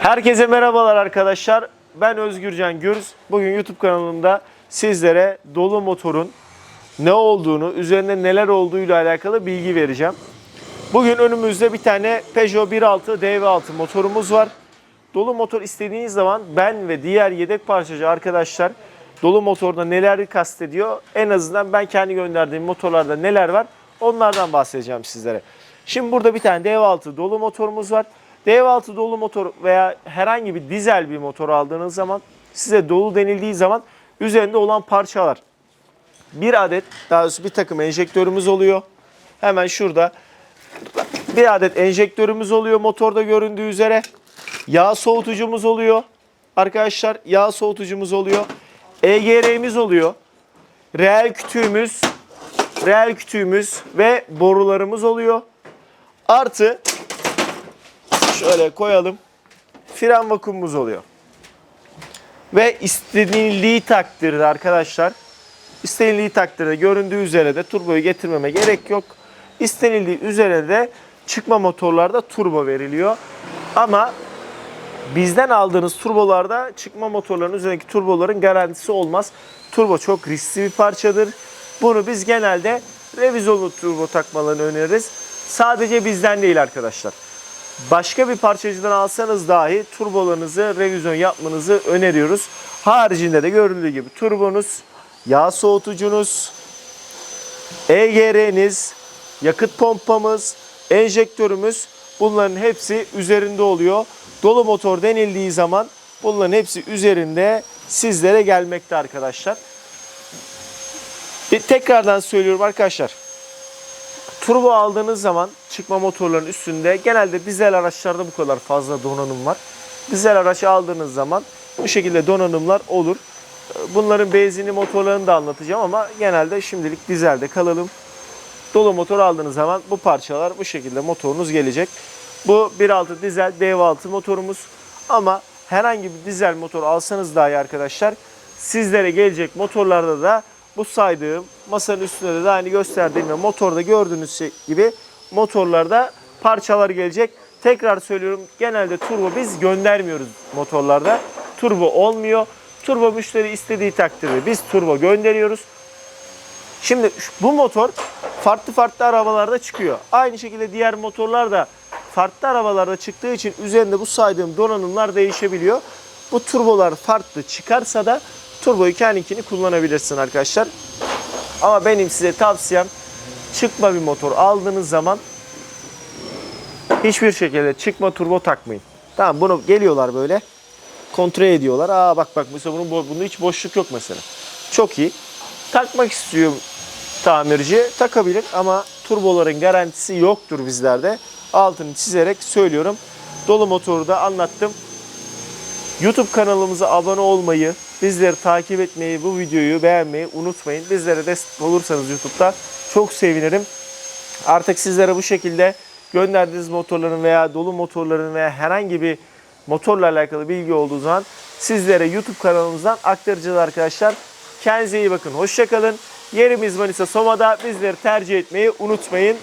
Herkese merhabalar arkadaşlar. Ben Özgürcan Gürz. Bugün YouTube kanalımda sizlere dolu motorun ne olduğunu, üzerinde neler olduğuyla alakalı bilgi vereceğim. Bugün önümüzde bir tane Peugeot 1.6 DV6 motorumuz var. Dolu motor istediğiniz zaman ben ve diğer yedek parçacı arkadaşlar dolu motorda neler kastediyor en azından ben kendi gönderdiğim motorlarda neler var onlardan bahsedeceğim sizlere. Şimdi burada bir tane DV6 dolu motorumuz var. DV6 dolu motor veya herhangi bir dizel bir motor aldığınız zaman size dolu denildiği zaman üzerinde olan parçalar bir adet daha doğrusu bir takım enjektörümüz oluyor. Hemen şurada bir adet enjektörümüz oluyor motorda göründüğü üzere. Yağ soğutucumuz oluyor. Arkadaşlar yağ soğutucumuz oluyor. EGR'miz oluyor. Reel kütüğümüz, reel kütüğümüz ve borularımız oluyor. Artı şöyle koyalım. Fren vakumumuz oluyor. Ve istenildiği takdirde arkadaşlar İstenildiği takdirde göründüğü üzere de turboyu getirmeme gerek yok. İstenildiği üzere de çıkma motorlarda turbo veriliyor. Ama bizden aldığınız turbolarda çıkma motorların üzerindeki turboların garantisi olmaz. Turbo çok riskli bir parçadır. Bunu biz genelde revizonlu turbo takmalarını öneririz. Sadece bizden değil arkadaşlar. Başka bir parçacıdan alsanız dahi turbolarınızı revizyon yapmanızı öneriyoruz. Haricinde de görüldüğü gibi turbonuz, yağ soğutucunuz, EGR'niz, yakıt pompamız, enjektörümüz bunların hepsi üzerinde oluyor. Dolu motor denildiği zaman bunların hepsi üzerinde sizlere gelmekte arkadaşlar. Bir tekrardan söylüyorum arkadaşlar. Turbo aldığınız zaman çıkma motorların üstünde genelde dizel araçlarda bu kadar fazla donanım var. Dizel araç aldığınız zaman bu şekilde donanımlar olur. Bunların benzinli motorlarını da anlatacağım ama genelde şimdilik dizelde kalalım. Dolu motor aldığınız zaman bu parçalar bu şekilde motorunuz gelecek. Bu 1.6 dizel DV6 motorumuz ama herhangi bir dizel motor alsanız dahi arkadaşlar sizlere gelecek motorlarda da bu saydığım masanın üstünde de aynı gösterdiğim ve motorda gördüğünüz şey gibi motorlarda parçalar gelecek. Tekrar söylüyorum genelde turbo biz göndermiyoruz motorlarda. Turbo olmuyor. Turbo müşteri istediği takdirde biz turbo gönderiyoruz. Şimdi bu motor farklı farklı arabalarda çıkıyor. Aynı şekilde diğer motorlar da farklı arabalarda çıktığı için üzerinde bu saydığım donanımlar değişebiliyor. Bu turbolar farklı çıkarsa da turboyu kendinkini kullanabilirsin arkadaşlar. Ama benim size tavsiyem çıkma bir motor aldığınız zaman hiçbir şekilde çıkma turbo takmayın. Tamam bunu geliyorlar böyle kontrol ediyorlar. Aa bak bak mesela bunun bunda hiç boşluk yok mesela. Çok iyi. Takmak istiyor tamirci takabilir ama turboların garantisi yoktur bizlerde. Altını çizerek söylüyorum. Dolu motoru da anlattım. YouTube kanalımıza abone olmayı, bizleri takip etmeyi, bu videoyu beğenmeyi unutmayın. Bizlere destek olursanız YouTube'da çok sevinirim. Artık sizlere bu şekilde gönderdiğiniz motorların veya dolu motorların veya herhangi bir motorla alakalı bilgi olduğu zaman sizlere YouTube kanalımızdan aktaracağız arkadaşlar. Kendinize iyi bakın. Hoşçakalın. Yerimiz Manisa Soma'da. Bizleri tercih etmeyi unutmayın.